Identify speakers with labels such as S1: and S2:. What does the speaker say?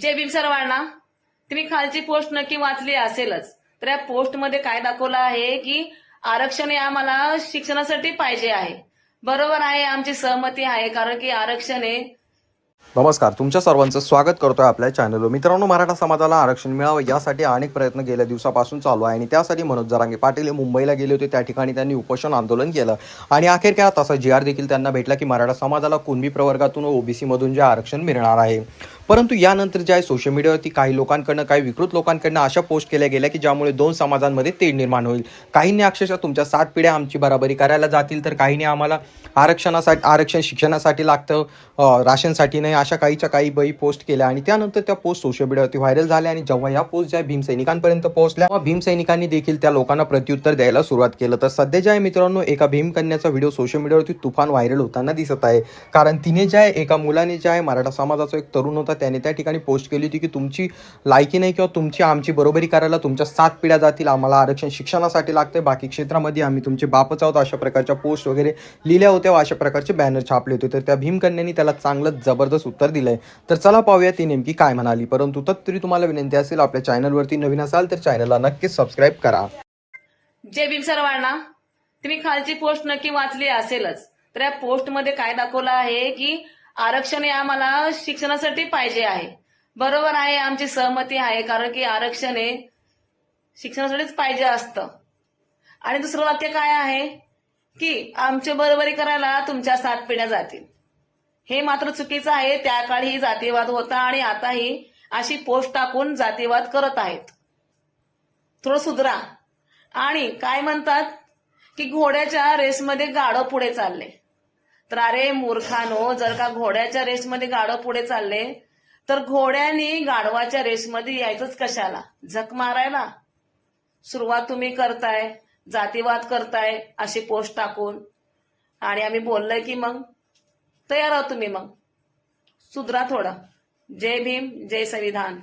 S1: जे भीम सर्वांना तुम्ही खालची पोस्ट नक्की वाचली असेलच. तर या पोस्टमध्ये काय दाखवलं आहे की आरक्षण हे आम्हाला शिक्षणासाठी पाहिजे आहे. बरोबर आहे आमची सहमती आहे कारण की आरक्षण हे
S2: नमस्कार तुमच्या सर्वांचं स्वागत करतोय आपल्या चॅनलवर मित्रांनो मराठा समाजाला आरक्षण मिळावं यासाठी अनेक प्रयत्न गेल्या दिवसापासून चालू आहे आणि त्यासाठी मनोज जरांगे पाटील हे मुंबईला गेले होते. त्या ठिकाणी त्यांनी उपोषण आंदोलन केलं. आणि अखेर काय तसा जी आर देखील त्यांना भेटला की मराठा समाजाला कुणबी प्रवर्गातून ओबीसी मधून जे आरक्षण मिळणार आहे. परंतु यानंतर जे आहे सोशल मीडियावरती काही लोकांकडनं काही विकृत लोकांकडनं अशा पोस्ट केल्या गेल्या की ज्यामुळे दोन समाजांमध्ये तेढ निर्माण होईल. काहींनी अक्षरशः तुमच्या सात पिढ्या आमची बराबरी करायला जातील तर काहींनी आम्हाला आरक्षणासाठी आरक्षण शिक्षणासाठी लागतं राशनसाठी नाही अशा काहीच्या काही बाई पोस्ट केल्या. आणि त्यानंतर त्या पोस्ट सोशल मीडियावरती व्हायरल झाल्या आणि जेव्हा या पोस्ट ज्या भीमसैनिकांपर्यंत पोहोचल्या तेव्हा भीमसैनिकांनी देखील त्या लोकांना प्रत्युत्तर द्यायला सुरुवात केलं. तर सध्या ज्या आहे मित्रांनो एका भीमकन्याचा व्हिडिओ सोशल मीडियावरती तुफान व्हायरल होताना दिसत आहे. कारण तिने जे आहे एका मुलाने जे आहे मराठा समाजाचा एक तरुण होता त्याने त्या ठिकाणी पोस्ट केली होती की तुमची लायकी नाही किंवा तुमची आमची बरोबरी करायला तुमच्या सात पिढ्या जातील आम्हाला आरक्षण शिक्षणासाठी लागते बाकी क्षेत्रामध्ये आम्ही तुमचे बापच आहोत अशा प्रकारच्या पोस्ट वगैरे लिहिल्या होत्या अशा प्रकारचे बॅनर छापले होते. तर त्या भीमकन्यांनी त्याला चांगलं जबरदस्त उत्तर दिलंय. तर चला पाहूया ती नेमकी काय म्हणाली. परंतु तरी तुम्हाला विनंती असेल आपल्या चॅनलवरती नवीन असाल तर चॅनलला नक्कीच सबस्क्राईब करा.
S1: जय भीम सर्वांना तुम्ही खालची पोस्ट नक्की वाचली असेलच. तर या पोस्टमध्ये काय दाखवलं आहे की आरक्षण हे आम्हाला शिक्षणासाठी पाहिजे आहे. बरोबर आहे आमची सहमती आहे कारण की आरक्षण हे शिक्षणासाठीच पाहिजे असतं. आणि दुसरं वाक्य काय आहे? की आमच्या बरोबरी करायला तुमच्या सात पिढ्या जातील. हे मात्र चुकीचं आहे त्या काळी जातीवाद होता आणि आताही अशी पोस्ट टाकून जातीवाद करत आहेत. थोडं सुधरा. आणि काय म्हणतात? की घोड्याच्या रेसमध्ये गाडं पुढे चालले. तर अरे मूर्खानो जर का घोड्याच्या रेसमध्ये गाडं पुढे चालले तर घोड्यानी गाढवाच्या रेसमध्ये यायचंच कशाला? झक मारायला? सुरुवात तुम्ही करताय जातीवाद करताय अशी पोस्ट टाकून. आणि आम्ही बोललोय की मग? तयार आहोत तुम्ही मग. सुधरा थोडं. जय भीम जय संविधान.